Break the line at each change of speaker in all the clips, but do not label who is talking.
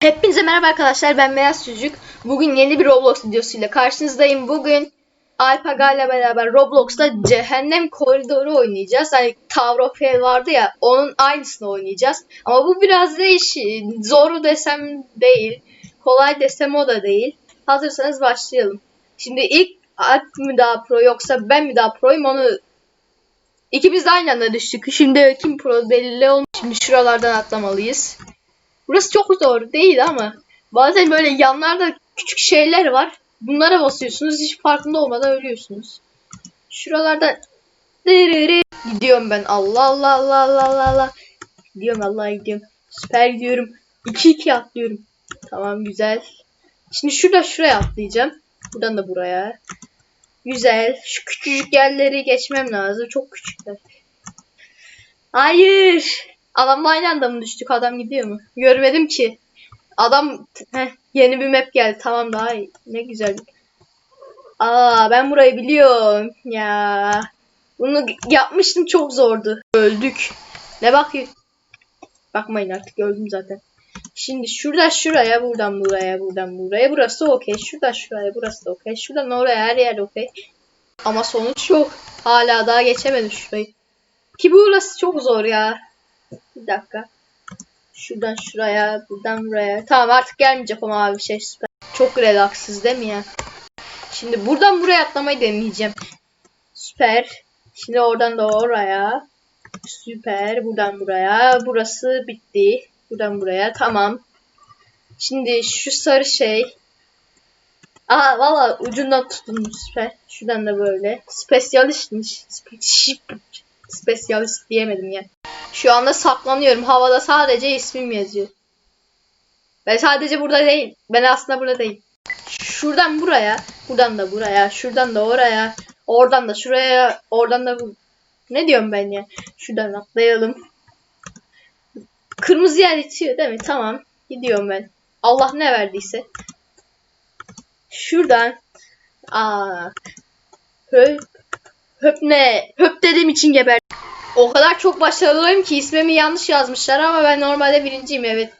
Hepinize merhaba arkadaşlar ben Beyaz Çocuk. Bugün yeni bir Roblox videosuyla karşınızdayım. Bugün Alpaga ile beraber Roblox'ta Cehennem Koridoru oynayacağız. Hani Tower of Hell vardı ya onun aynısını oynayacağız. Ama bu biraz değişik. Zoru desem değil. Kolay desem o da değil. Hazırsanız başlayalım. Şimdi ilk Alp mi daha pro yoksa ben mi daha proyum onu İkimiz de aynı anda düştük. Şimdi kim pro belli olmuş. Şimdi şuralardan atlamalıyız. Burası çok zor değil ama bazen böyle yanlarda küçük şeyler var. Bunlara basıyorsunuz hiç farkında olmadan ölüyorsunuz. Şuralardan dırırı gidiyorum ben. Allah Allah Allah Allah Allah Allah. Gidiyorum Allah gidiyorum. Süper gidiyorum. 2-2 atlıyorum. Tamam güzel. Şimdi şurada şuraya atlayacağım. Buradan da buraya. Güzel. Şu küçücük yerleri geçmem lazım. Çok küçükler. Hayır. Adamla aynı anda mı düştük? Adam gidiyor mu? Görmedim ki. Adam heh, yeni bir map geldi. Tamam daha iyi. Ne güzel. Aa ben burayı biliyorum. Ya. Bunu yapmıştım çok zordu. Öldük. Ne bakayım? Bakmayın artık öldüm zaten. Şimdi şurada şuraya, buradan buraya, buradan buraya. Burası okey. Şurada şuraya, burası da okey. Şuradan oraya her yer okey. Ama sonuç yok. Hala daha geçemedim şurayı. Ki burası çok zor ya. Bir dakika. Şuradan şuraya, buradan buraya. Tamam artık gelmeyecek o mavi şey süper. Çok relaksız değil mi ya? Şimdi buradan buraya atlamayı deneyeceğim. Süper. Şimdi oradan da oraya. Süper. Buradan buraya. Burası bitti. Buradan buraya. Tamam. Şimdi şu sarı şey. Aa valla ucundan tuttum süper. Şuradan da böyle. Spesyalistmiş. Spe- Spesyalist diyemedim ya. Şu anda saklanıyorum. Havada sadece ismim yazıyor. Ben sadece burada değil. Ben aslında burada değil. Şuradan buraya, buradan da buraya, şuradan da oraya, oradan da şuraya, oradan da bu. Ne diyorum ben ya? Şuradan atlayalım. Kırmızı yer itiyor değil mi? Tamam. Gidiyorum ben. Allah ne verdiyse. Şuradan. Aa. Höp. Höp ne? Höp dediğim için geber. O kadar çok başarılıyım ki ismimi yanlış yazmışlar ama ben normalde birinciyim evet.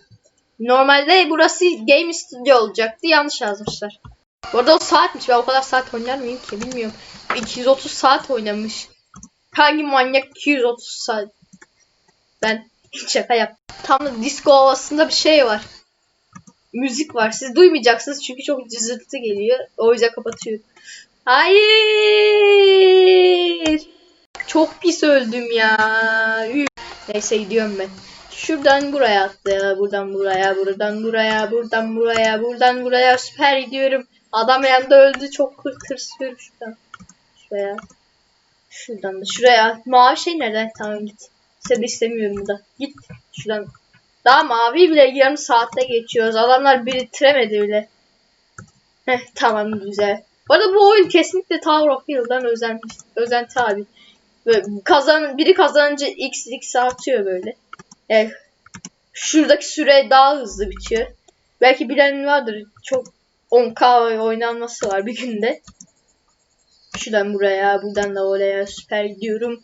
Normalde burası Game Studio olacaktı yanlış yazmışlar. Bu arada o saatmiş ben o kadar saat oynar mıyım ki bilmiyorum. 230 saat oynamış. Hangi manyak 230 saat? Ben şaka yap. Tam da disco havasında bir şey var. Müzik var. Siz duymayacaksınız çünkü çok cızırtı geliyor. O yüzden kapatıyorum. Hayır. Çok pis öldüm ya. Üf. Neyse gidiyorum ben. Şuradan buraya attı. Buradan buraya, buradan buraya, buradan buraya, buradan buraya. Süper gidiyorum. Adam yanında öldü. Çok tırsıyorum şuradan. Şuraya. Şuradan da şuraya. Mavi şey nereden? Tamam git. Seni istemiyorum burada. Git. Şuradan. Daha mavi bile yarım saatte geçiyoruz. Adamlar bitiremedi bile. Heh tamam güzel. Bu arada bu oyun kesinlikle Tower of Hell'dan özenmiş. Özenti abi. Böyle kazan, biri kazanınca x x artıyor böyle. Evet. Şuradaki süre daha hızlı bitiyor. Belki bilen vardır. Çok 10k oynanması var bir günde. Şuradan buraya, buradan da oraya süper gidiyorum.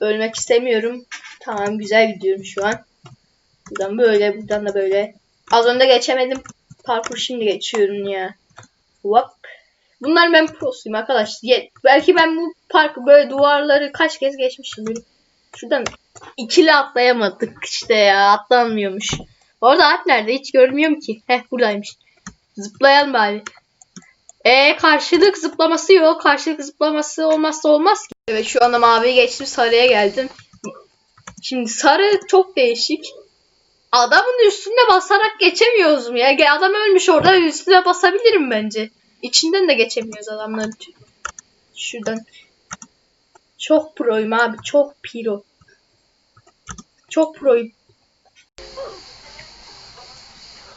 Ölmek istemiyorum. Tamam güzel gidiyorum şu an. Buradan böyle, buradan da böyle. Az önde geçemedim. Parkur şimdi geçiyorum ya. Hop. Bunlar ben prosuyum arkadaş. Ye- Belki ben bu parkı böyle duvarları kaç kez geçmişimdir. Şuradan ikili atlayamadık işte ya. Atlanmıyormuş. Bu arada Alp nerede? Hiç görmüyorum ki. Heh buradaymış. Zıplayalım bari. E karşılık zıplaması yok. Karşılık zıplaması olmazsa olmaz ki. Evet şu anda maviye geçtim. Sarıya geldim. Şimdi sarı çok değişik. Adamın üstüne basarak geçemiyoruz mu ya? Adam ölmüş orada üstüne basabilirim bence. İçinden de geçemiyoruz adamların. Şuradan. Çok proyum abi. Çok piro. Çok proyum.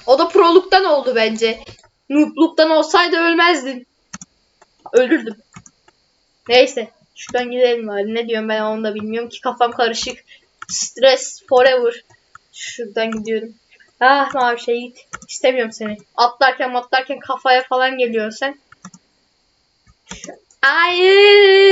O da proluktan oldu bence. Noobluktan olsaydı ölmezdin. Ölürdüm. Neyse. Şuradan gidelim bari. Ne diyorum ben onu da bilmiyorum ki. Kafam karışık. Stress forever. Şuradan gidiyorum. Ah mavi şey git. İstemiyorum seni. Atlarken atlarken kafaya falan geliyorsun sen. Hayır.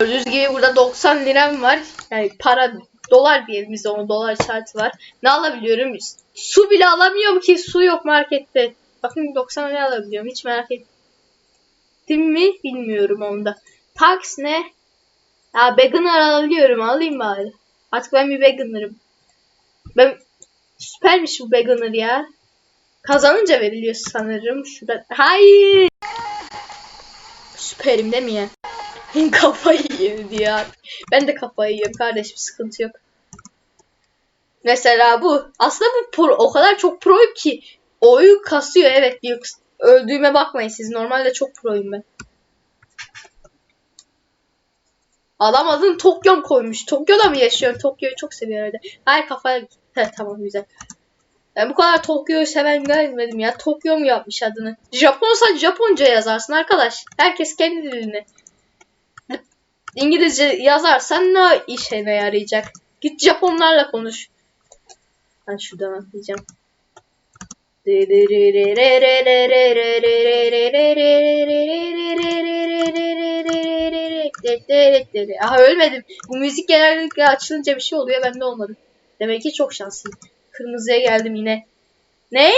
Gördüğünüz gibi burada 90 liram var. Yani para dolar diyelim biz onu dolar saati var. Ne alabiliyorum? Su bile alamıyorum ki su yok markette. Bakın 90 lira alabiliyorum hiç merak ettim mi bilmiyorum onda. Tax ne? Ya Beginner alabiliyorum alayım bari. Artık ben bir Beginner'ım. Ben süpermiş bu Beginner ya. Kazanınca veriliyor sanırım. Şurada. Hayır. Süperim değil mi ya? kafayı yiyor ya. Ben de kafayı yiyorum kardeşim sıkıntı yok. Mesela bu. Aslında bu pro, o kadar çok proyum ki oyu kasıyor evet. Öldüğüme bakmayın siz. Normalde çok proyum ben. Adam adını Tokyo koymuş. Tokyo'da mı yaşıyor? Tokyo'yu çok seviyor herhalde. Hayır kafaya He, tamam güzel. Ben bu kadar Tokyo'yu seven görmedim ya. Tokyo mu yapmış adını? Japonsa Japonca yazarsın arkadaş. Herkes kendi dilini. İngilizce yazarsan ne işine yarayacak? Git Japonlarla konuş. Ben şuradan atlayacağım. Aha ölmedim. Bu müzik genellikle açılınca bir şey oluyor. Bende olmadı. Demek ki çok şanslıyım. Kırmızıya geldim yine. Ne?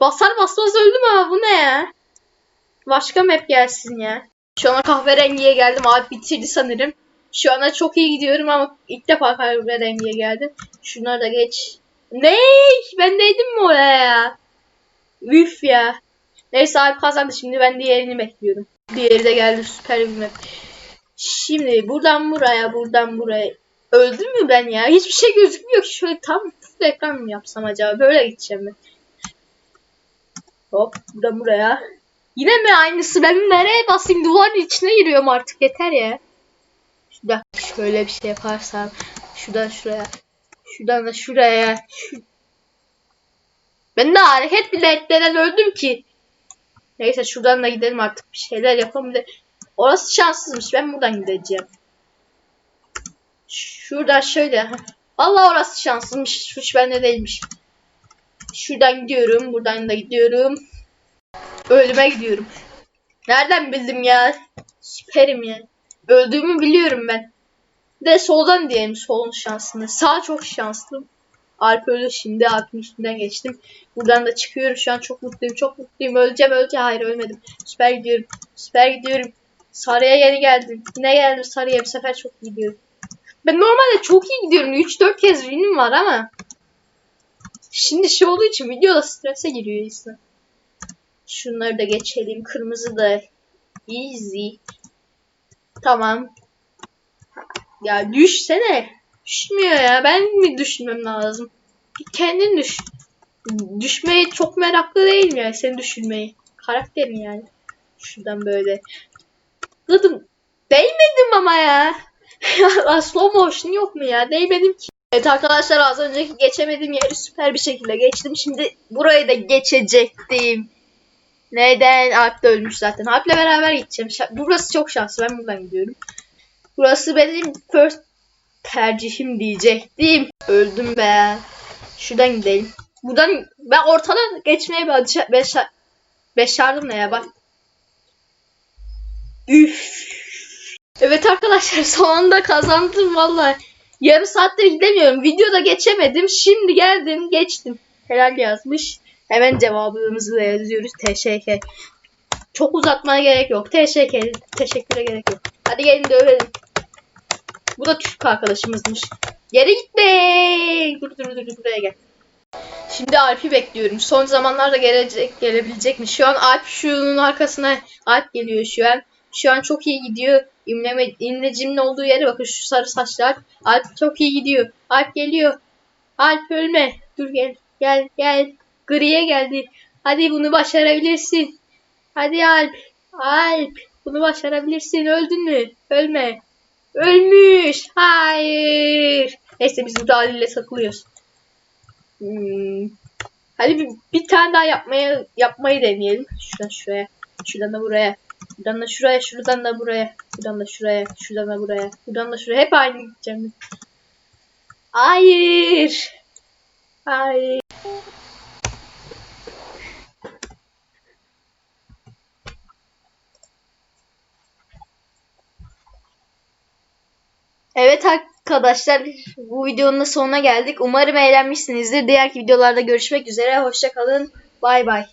Basar basmaz öldüm ama bu ne ya? Başka map gelsin ya. Şu ana kahverengiye geldim. Abi bitirdi sanırım. Şu ana çok iyi gidiyorum ama ilk defa kahverengiye geldim. Şunları da geç. Ne? Ben değdim mi oraya? Üf ya. Neyse abi kazandı. Şimdi ben diğerini bekliyorum. Diğeri de geldi süper bir map. Şimdi buradan buraya, buradan buraya. Öldüm mü ben ya? Hiçbir şey gözükmüyor ki. Şöyle tam full ekran mı yapsam acaba? Böyle gideceğim ben. Hop buradan buraya. Yine mi aynısı? Ben nereye basayım? Duvarın içine giriyorum artık. Yeter ya. Şurada şöyle bir şey yaparsam. Şuradan şuraya. Şuradan da şuraya. Şu... Ben de hareket bile etmeden öldüm ki. Neyse şuradan da gidelim artık. Bir şeyler yapalım. Orası şanssızmış. Ben buradan gideceğim. Şuradan şöyle. Vallahi orası şanssızmış. Hiç bende değilmiş. Şuradan gidiyorum. Buradan da gidiyorum. Ölüme gidiyorum. Nereden bildim ya? Süperim ya. Öldüğümü biliyorum ben. De soldan diyelim solun şansını. Sağ çok şanslı. Alp öldü şimdi Alp'in üstünden geçtim. Buradan da çıkıyorum şu an çok mutluyum çok mutluyum. Öleceğim öleceğim. Hayır ölmedim. Süper gidiyorum. Süper gidiyorum. Sarıya yeni geldim. Yine geldim sarıya bu sefer çok iyi gidiyorum. Ben normalde çok iyi gidiyorum. 3-4 kez winim var ama. Şimdi şey olduğu için videoda strese giriyor insan. Şunları da geçelim. Kırmızı da easy. Tamam. Ya düşsene. Düşmüyor ya. Ben mi düşmem lazım? Kendin düş. Düşmeyi çok meraklı değilim yani. Seni düşürmeyi. Karakterin yani. Şuradan böyle. Kıdım. Değmedim ama ya. ya slow motion yok mu ya? Değmedim ki. Evet arkadaşlar az önceki geçemediğim yeri süper bir şekilde geçtim. Şimdi burayı da geçecektim. Neden? Alp de ölmüş zaten. Alp'le beraber gideceğim. Burası çok şanslı. Ben buradan gidiyorum. Burası benim first tercihim diyecektim. Öldüm be. Şuradan gidelim. Buradan ben ortadan geçmeye başardım beşardım ne ya bak. Üf. Evet arkadaşlar son anda kazandım vallahi. Yarım saattir gidemiyorum. Videoda geçemedim. Şimdi geldim geçtim. Helal yazmış. Hemen cevabımızı da yazıyoruz. Teşekkür. Çok uzatmaya gerek yok. Teşekkür. Teşekküre gerek yok. Hadi gelin dövelim. Bu da Türk arkadaşımızmış. Yere gitme. Dur dur dur buraya gel. Şimdi Alp'i bekliyorum. Son zamanlarda gelecek gelebilecek mi? Şu an Alp şunun arkasına Alp geliyor şu an. Şu an çok iyi gidiyor. İmleme, imlecimle olduğu yere bakın şu sarı saçlı Alp. Alp çok iyi gidiyor. Alp geliyor. Alp ölme. Dur gel. Gel gel. Griye geldi. Hadi bunu başarabilirsin. Hadi Alp. Alp. Bunu başarabilirsin. Öldün mü? Ölme. Ölmüş. Hayır. Neyse biz burada Ali takılıyoruz. Hmm. Hadi bir, bir tane daha yapmaya yapmayı deneyelim. Şuradan şuraya. Şuradan da buraya. Buradan da şuraya. Şuradan da buraya. Buradan da şuraya. Şuradan da buraya. Buradan da şuraya. Hep aynı gideceğim. Hayır. Hayır. Evet Arkadaşlar bu videonun da sonuna geldik. Umarım eğlenmişsinizdir. Diğer videolarda görüşmek üzere. Hoşça kalın. Bay bay.